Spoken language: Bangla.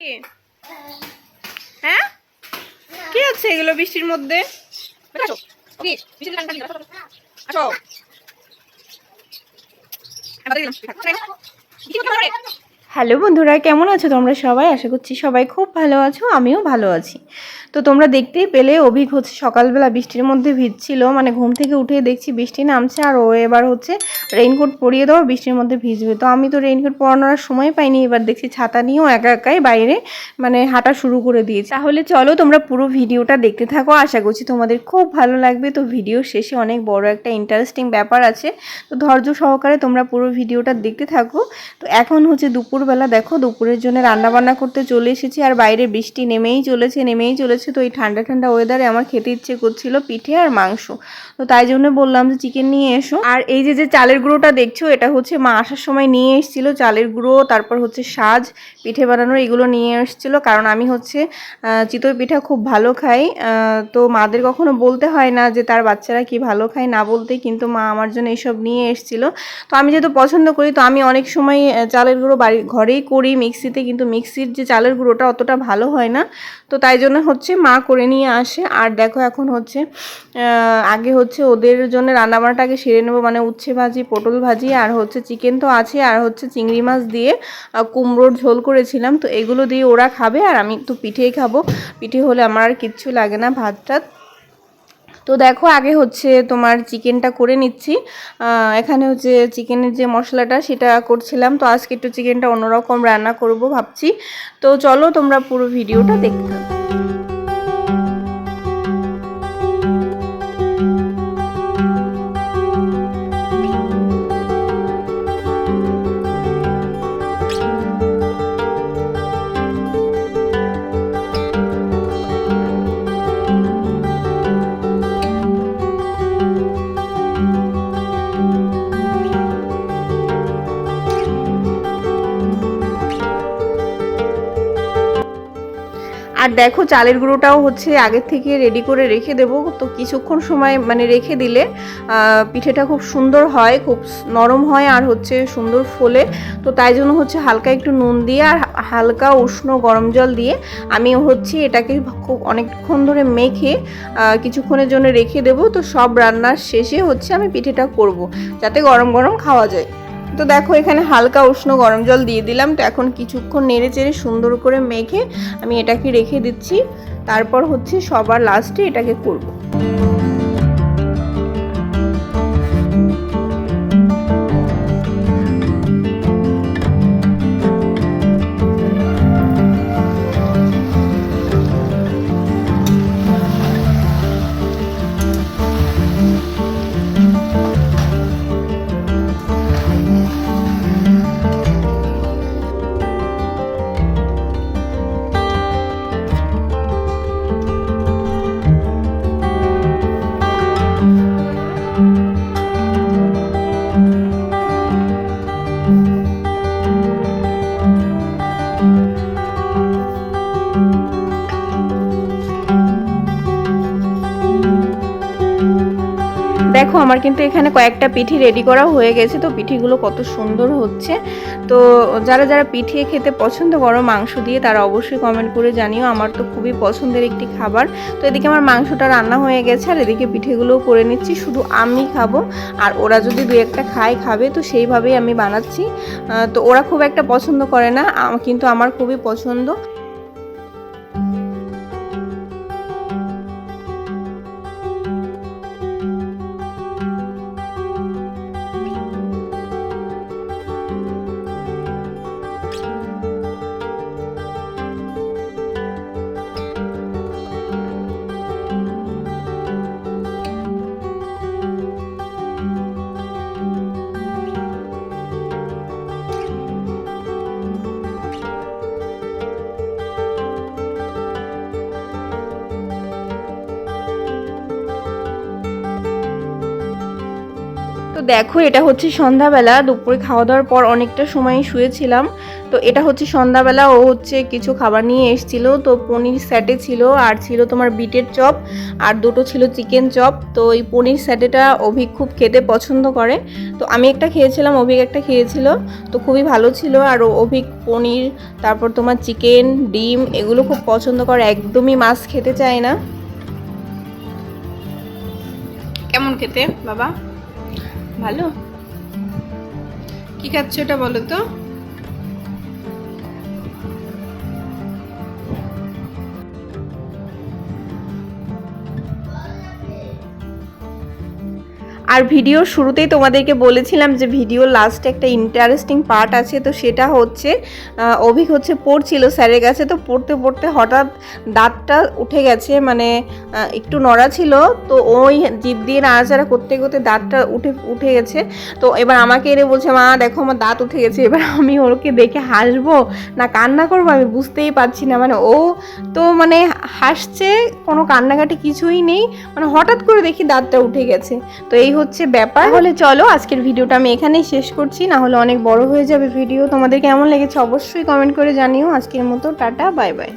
কি? হ্যাঁ? কি হচ্ছে এগুলো বৃষ্টির মধ্যে? পড়ে? হ্যালো বন্ধুরা কেমন আছো তোমরা সবাই? আশা করছি সবাই খুব ভালো আছো আমিও ভালো আছি। তো তোমরা দেখতেই পেলে, অভিক হচ্ছে সকালবেলা বৃষ্টির মধ্যে ভিজছিল। মানে ঘুম থেকে উঠে দেখছি বৃষ্টি নামছে আর ও এবার হচ্ছে রেইনকোট পরিয়ে দেওয়া বৃষ্টির মধ্যে ভিজবে। তো আমি তো রেইনকোট পরানোর সময় পাইনি, এবার দেখছি ছাতা নিয়েও একা একাই বাইরে মানে হাঁটা শুরু করে দিয়েছি। তাহলে চলো তোমরা পুরো ভিডিওটা দেখতে থাকো, আশা করছি তোমাদের খুব ভালো লাগবে। তো ভিডিও শেষে অনেক বড় একটা ইন্টারেস্টিং ব্যাপার আছে। তো ধৈর্য সহকারে তোমরা পুরো ভিডিওটা দেখতে থাকো। তো এখন হচ্ছে দুপুরবেলা, দেখো দুপুরের জন্য রান্না বান্না করতে চলে এসেছি। আর বাইরে বৃষ্টি নেমেই চলেছে নেমেই চলেছে। তো এই ঠান্ডা ঠান্ডা ওয়েদারে আমার খেতে ইচ্ছে করছিল পিঠে আর মাংস। তো তাই জন্য বললাম যে চিকেন নিয়ে এসো। আর এই যে যে চালের গুঁড়োটা দেখছ, এটা হচ্ছে মা আসার সময় নিয়ে এসেছিল। চালের গুঁড়ো, তারপর হচ্ছে সাজ, পিঠে বানানোর এগুলো নিয়ে এসেছিল। কারণ আমি হচ্ছে চিতই পিঠা খুব ভালো খাই। তো মাদের কখনো বলতে হয় না যে তার বাচ্চারা কি ভালো খায় না বলতে, কিন্তু মা আমার জন্য এসব নিয়ে এসেছিল। তো আমি যেহেতু পছন্দ করি, তো আমি অনেক সময় চালের গুঁড়ো বাড়ি, ঘরেই করি মিক্সিতে, কিন্তু মিক্সির যে চালের গুঁড়োটা অতটা ভালো হয় না। তো তাই জন্য হচ্ছে মা করে নিয়ে আসে। আর দেখো এখন হচ্ছে আগে হচ্ছে ওদের জন্য রান্নাবান্নাটা আগে সেরে নেব। মানে উচ্ছে ভাজি, পটল ভাজি, আর হচ্ছে চিকেন তো আছে, আর হচ্ছে চিংড়ি মাছ দিয়ে কুমড়োর ঝোল করেছিলাম। তো এগুলো দিয়ে ওরা খাবে, আর আমি একটু পিঠেই খাব। পিঠে হলে আমার আর কিচ্ছু লাগে না ভাত টাত তো দেখো আগে হচ্ছে তোমার চিকেনটা করে নিচ্ছি। এখানে হচ্ছে চিকেনের যে মশলাটা সেটা করছিলাম। তো আজকে একটু চিকেনটা অন্যরকম রান্না করব ভাবছি। তো চলো তোমরা পুরো ভিডিওটা দেখতে আর দেখো চালের গুঁড়োটাও হচ্ছে আগের থেকে রেডি করে রেখে দেবো। তো কিছুক্ষণ সময় মানে রেখে দিলে পিঠেটা খুব সুন্দর হয়, খুব নরম হয় আর হচ্ছে সুন্দর ফোলে। তো তাই জন্য হচ্ছে হালকা একটু নুন দিয়ে আর হালকা উষ্ণ গরম জল দিয়ে আমি হচ্ছে এটাকে খুব অনেকক্ষণ ধরে মেখে কিছুক্ষণের জন্য রেখে দেবো। তো সব রান্নার শেষে হচ্ছে আমি পিঠেটা করব, যাতে গরম গরম খাওয়া যায়। তো দেখো, এখানে হালকা উষ্ণ গরম জল দিয়ে দিলাম। তো এখন কিছুক্ষণ নেড়ে চেড়ে সুন্দর করে মেখে আমি এটাকে রেখে দিচ্ছি। তারপর হচ্ছে সবার লাস্টে এটাকে করব। দেখো, আমার কিন্তু এখানে কয়েকটা পিঠি রেডি করা হয়ে গেছে। তো পিঠিগুলো কত সুন্দর হচ্ছে। তো যারা যারা পিঠে খেতে পছন্দ করো, মাংস দিয়ে, তারা অবশ্যই কমেন্ট করে জানিও। আমার তো খুবই পছন্দের একটি খাবার। তো এদিকে আমার মাংসটা রান্না হয়ে গেছে, আর এদিকে পিঠেগুলোও করে নিচ্ছি। শুধু আমি খাব, আর ওরা যদি দু একটা খায়, খাবে, তো সেইভাবেই আমি বানাচ্ছি। তো ওরা খুব একটা পছন্দ করে না কিন্তু আমার খুবই পছন্দ। দেখো, এটা হচ্ছে সন্ধ্যাবেলা, দুপুরে খাওয়া দাওয়ার পর অনেকটা সময় শুয়েছিলাম। তো এটা হচ্ছে সন্ধ্যাবেলা, ও হচ্ছে কিছু খাবার নিয়ে এসেছিল। তো পনির স্যাটে ছিল, আর ছিল তোমার বিটের চপ, আর দুটো ছিল চিকেন চপ। তো এই পনির স্যাটেটা অভিক খুব খেতে পছন্দ করে। তো আমি একটা খেয়েছিলাম, অভিক একটা খেয়েছিল। তো খুবই ভালো ছিল, আর অভিক পনির, তারপর তোমার চিকেন, ডিম, এগুলো খুব পছন্দ করে, একদমই মাছ খেতে চায় না। কেমন খেতে, বাবা? ভালো? কি খাচ্ছ ওটা বলো তো? আর ভিডিওর শুরুতেই তোমাদেরকে বলেছিলাম যে ভিডিও লাস্টে একটা ইন্টারেস্টিং পার্ট আছে, তো সেটা হচ্ছে অভিক হচ্ছে পড়ছিল স্যারের কাছে, তো পড়তে পড়তে হঠাৎ দাঁতটা উঠে গেছে মানে একটু নড়া ছিল, তো ওই জিভ দিয়ে নাড়াচাড়া করতে করতে দাঁতটা উঠে উঠে গেছে, তো এবার আমাকে এনে বলছে, মা, দেখো আমার দাঁত উঠে গেছে, এবার আমি ওকে দেখে হাসবো, না কান্না করব আমি বুঝতেই পারছি না। মানে ও তো মানে হাসছে, কোনো কান্নাকাটি কিছুই নেই মানে হঠাৎ করে দেখি দাঁতটা উঠে গেছে, তো এই হচ্ছে ব্যাপার। তাহলে চলো, আজকের ভিডিওটা আমি এখানেই শেষ করছি। না হলে অনেক বড় হয়ে যাবে ভিডিও। তোমাদের কেমন লেগেছে অবশ্যই কমেন্ট করে জানিও। আজকের মতো টাটা বাই বাই